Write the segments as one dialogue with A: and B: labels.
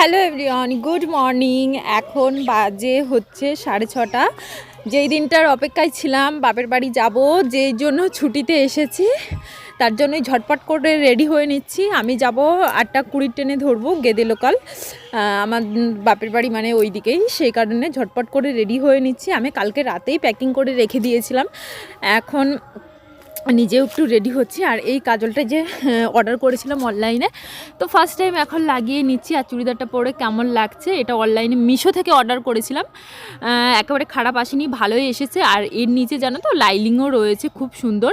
A: Hello everyone, good morning. এখন বাজে হচ্ছে সাড়ে ছটা। যেই দিনটার অপেক্ষায় ছিলাম, বাপের বাড়ি যাব, যেই জন্য ছুটিতে এসেছি, তার জন্যই ঝটপট করে রেডি হয়ে নিচ্ছি। আমি যাব আটটা কুড়ির ট্রেনে ধরবো, গেদে লোকাল। আমার বাপের বাড়ি মানে ওই দিকেই সেই কারণে ঝটপট করে রেডি হয়ে নিচ্ছি। আমি কালকে রাতেই প্যাকিং করে রেখে দিয়েছিলাম। এখন নিজেও একটু রেডি হচ্ছি। আর এই কাজলটা যে অর্ডার করেছিলাম অনলাইনে তো ফার্স্ট টাইম এখন লাগিয়ে নিচ্ছি আর চুড়িদারটা পরে কেমন লাগছে, এটা অনলাইনে মিশো থেকে অর্ডার করেছিলাম। একেবারে খারাপ আসেনি, ভালোই এসেছে। আর এর নিচে জানো তো লাইলিংও রয়েছে খুব সুন্দর।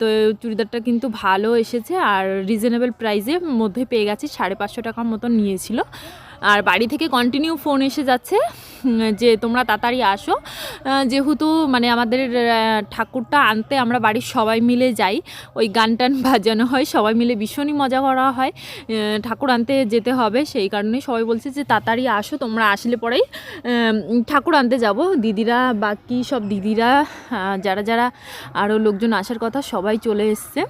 A: তো চুড়িদারটা কিন্তু ভালো এসেছে। আর রিজনেবল প্রাইসের মধ্যে পেয়ে গেছি, সাড়ে পাঁচশো টাকার মতন নিয়েছিল। আর বাড়ি থেকে কন্টিনিউ ফোন এসে যাচ্ছে যে তোমরা তাড়াতাড়ি আসো। যেহেতু মানে আমাদের ঠাকুরটা আনতে আমরা বাড়ির সবাই মিলে যাই, ওই গান টান বাজানো হয়, সবাই মিলে ভীষণই মজা করা হয়। ঠাকুর আনতে যেতে হবে, সেই কারণে সবাই বলছে যে তাড়াতাড়ি আসো, তোমরা আসলে পরেই ঠাকুর আনতে যাব। দিদিরা, বাকি সব দিদিরা যারা যারা আরও লোকজন আসার কথা সবাই চলে এসছে।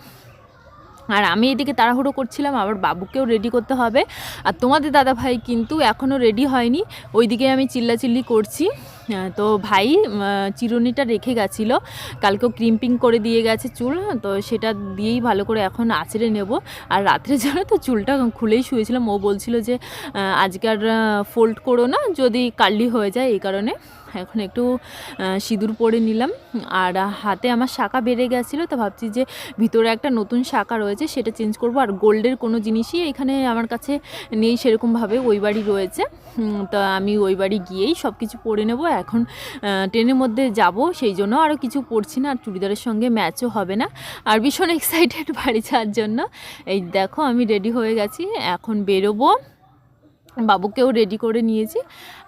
A: আর আমি এদিকে তাড়াহুড়ো করছিলাম, আবার বাবুকেও রেডি করতে হবে। আর তোমাদের দাদা ভাই কিন্তু এখনও রেডি হয়নি। ওইদিকে আমি চিল্লাচিল্লি করছি। তো ভাই চিরুনিটা রেখে গেছিল। কালকেও ক্রিম্পিং করে দিয়ে গেছে চুল, তো সেটা দিয়েই ভালো করে এখন আঁচড়ে নেব। আর রাত্রে জানো তো, চুলটা খুলেই শুয়েছিলাম। ও বলছিল যে আজকে আর ফোল্ড করো না, যদি কার্লি হয়ে যায় এই কারণে। এখন একটু সিঁদুর পরে নিলাম। আর হাতে আমার শাখা বেড়ে গেছিল, তো ভাবছি যে ভিতরে একটা নতুন শাখা রয়েছে, সেটা চেঞ্জ করব। আর গোল্ডের কোনো জিনিসই এখানে আমার কাছে নেই সেরকমভাবে, ওই বাড়ি রয়েছে। তো আমি ওই বাড়ি গিয়েই সব কিছু পরে নেব। এখন ট্রেনের মধ্যে যাব, সেই জন্য আরও কিছু পরছি না, আর চুড়িদারের সঙ্গে ম্যাচও হবে না। আর ভীষণ এক্সাইটেড বাড়ি যাওয়ার জন্য। এই দেখো, আমি রেডি হয়ে গেছি, এখন বেরোবো। বাবুকেও রেডি করে নিয়েছি।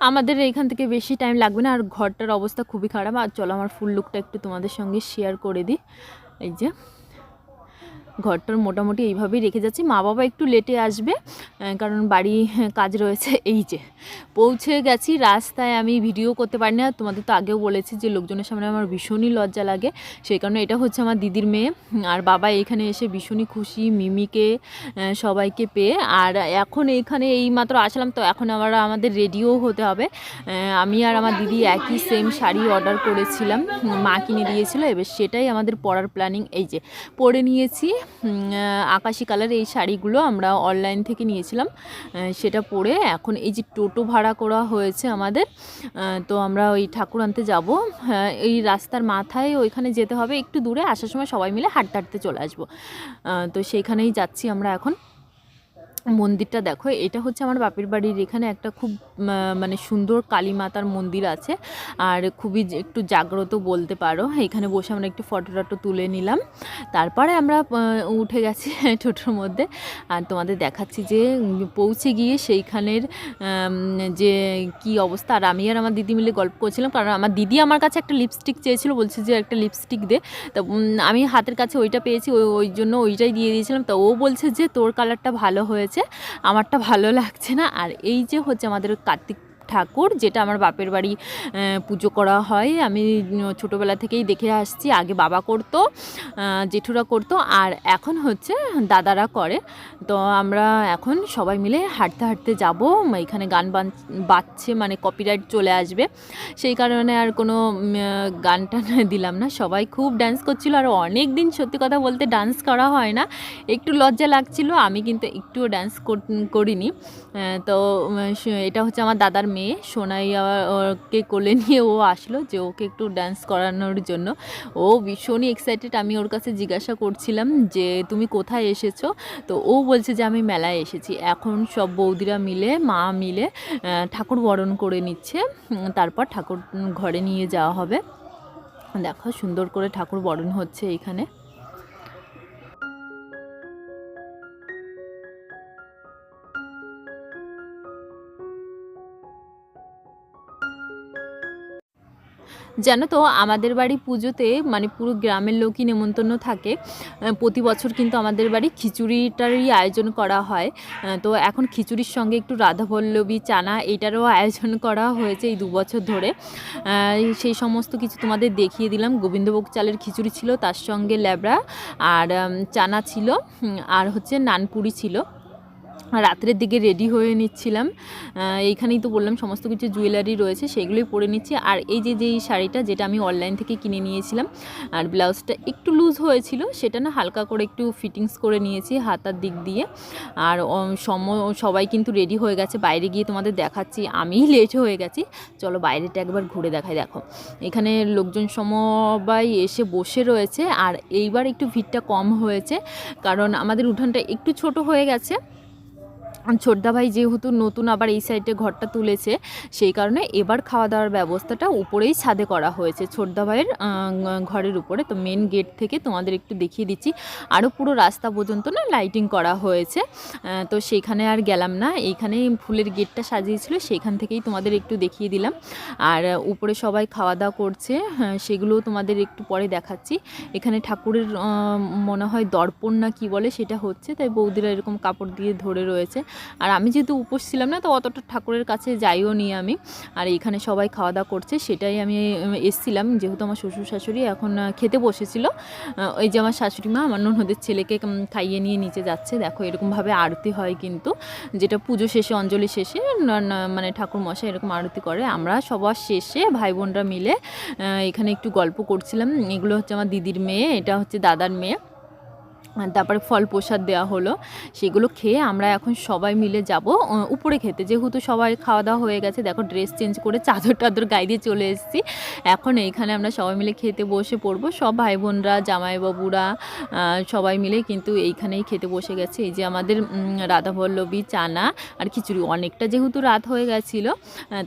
A: আমাদের এখান থেকে বেশি টাইম লাগবে না, আর ঘরটার অবস্থা খুবই খারাপ। আর চলো, আমার ফুল লুকটা একটু তোমাদের সঙ্গে শেয়ার করে দিই। এই যে। ঘরটার মোটামুটি এইভাবেই রেখে যাচ্ছি। মা বাবা একটু লেটে আসবে কারণ বাড়ি হ্যাঁ, কাজ রয়েছে এই যে। পৌঁছে গেছি রাস্তায় আমি ভিডিও করতে পারি না তোমাদের তো আগেও বলেছি যে লোকজনের সামনে আমার ভীষণই লজ্জা লাগে। সেই কারণে এটা হচ্ছে আমার দিদির মেয়ে। আর বাবা এখানে এসে ভীষণই খুশি মিমিকে সবাইকে পেয়ে। আর এখন এখানে এই মাত্র আসলাম তো এখন আবার আমাদের রেডিও হতে হবে। আমি আর আমার দিদি একই সেম শাড়ি অর্ডার করেছিলাম। মা কিনে দিয়েছিল এবার সেটাই আমাদের পরার প্ল্যানিং এই যে পরে নিয়েছি। আকাশি কালার এই শাড়িগুলো আমরা অনলাইন থেকে নিয়েছিলাম। সেটা পরে এখন এই যে টোটো ভাড়া করা হয়েছে আমাদের তো আমরা ওই ঠাকুর আনতে যাব। এই রাস্তার মাথায় ওইখানে যেতে হবে, একটু দূরে, আসার সময় সবাই মিলে হাঁটতে হাঁটতে চলে আসব। তো সেইখানেই যাচ্ছি আমরা এখন। মন্দিরটা দেখো, এটা হচ্ছে আমার বাপের বাড়ির এখানে একটা খুব মানে সুন্দর কালী মাতার মন্দির আছে। আর খুবই একটু জাগ্রত বলতে পারো। এখানে বসে আমরা একটু ফটো টটো তুলে নিলাম। তারপরে আমরা উঠে গেছি টোটোর মধ্যে। আর তোমাদের দেখাচ্ছি যে, পৌঁছে গিয়ে সেইখানের যে, কি অবস্থা। আর আমি আর আমার দিদি মিলে গল্প করছিলাম, কারণ আমার দিদি আমার কাছে একটা লিপস্টিক চেয়েছিল, বলছে যে, একটা লিপস্টিক দে। তো আমি হাতের কাছে ওইটা পেয়েছি, ওই ওই জন্য ওইটাই দিয়ে দিয়েছিলাম। তো ও বলছে যে, তোর কালারটা ভালো হয়েছে। আমারটা ভালো লাগছে না। আর এই যে হচ্ছে আমাদের কার্তিক ঠাকুর, যেটা আমার বাপের বাড়ি পুজো করা হয়। আমি ছোটোবেলা থেকেই দেখে আসছি, আগে বাবা করতো জেঠুরা করতো, আর এখন হচ্ছে দাদারা করে। তো আমরা এখন সবাই মিলে হাঁটতে হাঁটতে যাব। এখানে গান বাজছে মানে কপিরাইট চলে আসবে। সেই কারণে আর কোনো গান টান দিলাম না। সবাই খুব ডান্স করছিল, আর অনেক দিন সত্যি কথা বলতে ডান্স করা হয় না। একটু লজ্জা লাগছিল, আমি কিন্তু একটুও ডান্স করিনি। তো এটা হচ্ছে আমার দাদার মেয়ে। সোনাই আবার ওকে কোলে নিয়ে ও আসলো যে ওকে একটু ডান্স করানোর জন্য। ও ভীষণই এক্সাইটেড আমি ওর কাছে জিজ্ঞাসা করছিলাম যে, তুমি কোথায় এসেছ? তো ও বলছে যে, আমি মেলায় এসেছি। এখন সব বৌদিরা মিলে, মা মিলে ঠাকুর বরণ করে নিচ্ছে। তারপর ঠাকুর ঘরে নিয়ে যাওয়া হবে। দেখো সুন্দর করে ঠাকুর বরণ হচ্ছে এখানে। জানো তো আমাদের বাড়ি পুজোতে মানে পুরো গ্রামের লোকই নেমন্তন্ন থাকে। প্রতি বছর কিন্তু আমাদের বাড়ি খিচুড়িটারই আয়োজন করা হয়। তো এখন খিচুড়ির সঙ্গে একটু রাধাবল্লভী চানা এটারও আয়োজন করা হয়েছে এই দু বছর ধরে। সেই সমস্ত কিছু তোমাদের দেখিয়ে দিলাম। গোবিন্দভোগ চালের খিচুড়ি ছিল, তার সঙ্গে ল্যাবড়া আর চানা ছিল আর হচ্ছে নানপুরি ছিল। রাত্রের দিকে রেডি হয়ে নিচ্ছিলাম। এইখানেই তো বললাম, সমস্ত কিছু জুয়েলারি রয়েছে, সেগুলোই পরে নিচ্ছি। আর এই যে যেই শাড়িটা যেটা আমি অনলাইন থেকে কিনে নিয়েছিলাম, আর ব্লাউজটা একটু লুজ হয়েছিল, সেটা না হালকা করে একটু ফিটিংস করে নিয়েছি হাতার দিক দিয়ে। আর সম, সবাই কিন্তু রেডি হয়ে গেছে, বাইরে গিয়ে তোমাদের দেখাচ্ছি, আমিই লেট হয়ে গেছি। চলো বাইরেটা একবার ঘুরে দেখাই, দেখো। এখানে লোকজন সবাই এসে বসে রয়েছে, আর এইবার একটু ভিড়টা কম হয়েছে, কারণ আমাদের উঠানটা একটু ছোট হয়ে গেছে। ছোটদা ভাই যেহেতু নতুন আবার এই সাইডে ঘরটা তুলেছে সেই কারণে এবার খাওয়া দাওয়ার ব্যবস্থাটা উপরেই ছাদে করা হয়েছে। ছোটদা ভাইয়ের ঘরের উপরে। তো মেন গেট থেকে তোমাদের একটু দেখিয়ে দিচ্ছি। আরও পুরো রাস্তা পর্যন্ত না লাইটিং করা হয়েছে। তো সেখানে আর গেলাম না। এইখানে ফুলের গেটটা সাজিয়েছিল সেইখান থেকেই তোমাদের একটু দেখিয়ে দিলাম। আর উপরে সবাই খাওয়া দাওয়া করছে। হ্যাঁ, সেগুলোও তোমাদের একটু পরে দেখাচ্ছি। এখানে ঠাকুরের মনে হয় দর্পণ না কি বলে সেটা হচ্ছে। তাই বৌদিরা এরকম কাপড় দিয়ে ধরে রয়েছে। আর আমি যেহেতু উপোস ছিলাম না, তো অতটা ঠাকুরের কাছে যাইও নি আমি। আর এখানে সবাই খাওয়া দাওয়া করছে, সেটাই আমি এসছিলাম। যেহেতু আমার শ্বশুর শাশুড়ি এখন খেতে বসেছিল ওই যে আমার শাশুড়ি মা, আমার ননদের ছেলেকে খাইয়ে নিয়ে নিচে যাচ্ছে। দেখো এরকমভাবে আরতি হয় কিন্তু, যেটা পুজো শেষে, অঞ্জলি শেষে মানে ঠাকুর মশাই এরকম আরতি করে। আমরা সবার শেষে ভাই বোনরা মিলে এখানে একটু গল্প করছিলাম। এগুলো হচ্ছে আমার দিদির মেয়ে, এটা হচ্ছে দাদার মেয়ে। তারপরে ফল প্রসাদ দেওয়া হলো, সেগুলো খেয়ে আমরা এখন সবাই মিলে যাব উপরে খেতে। যেহেতু সবাই খাওয়া দাওয়া হয়ে গেছে, দেখো ড্রেস চেঞ্জ করে চাদর টাদর গায়ে দিয়ে চলে এসেছি। এখন এইখানে আমরা সবাই মিলে খেতে বসে পড়ব। সব ভাই বোনরা জামাইবাবুরা সবাই মিলে কিন্তু এইখানেই খেতে বসে গেছে। এই যে আমাদের রাধাবল্লভী, চানা আর খিচুড়ি। অনেকটা যেহেতু রাত হয়ে গেছিল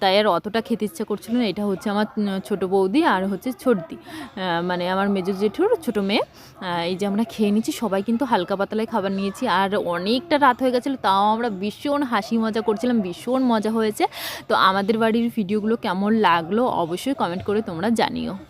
A: তাই আর অতটা খেতে ইচ্ছা করছিল না। এটা হচ্ছে আমার ছোট বৌদি আর হচ্ছে ছোটদি। মানে আমার মেজর জেঠুর ছোটো মেয়ে। এই যে আমরা খেয়ে নিচ্ছি, সবাই কিন্তু হালকা পাতলায় খাবার নিয়েছি। আর অনেকটা রাত হয়ে গেছিল, তাও আমরা ভীষণ হাসি মজা করছিলাম, ভীষণ মজা হয়েছে। তো আমাদের বাড়ির ভিডিওগুলো কেমন লাগল অবশ্যই কমেন্ট করে তোমরা জানিও।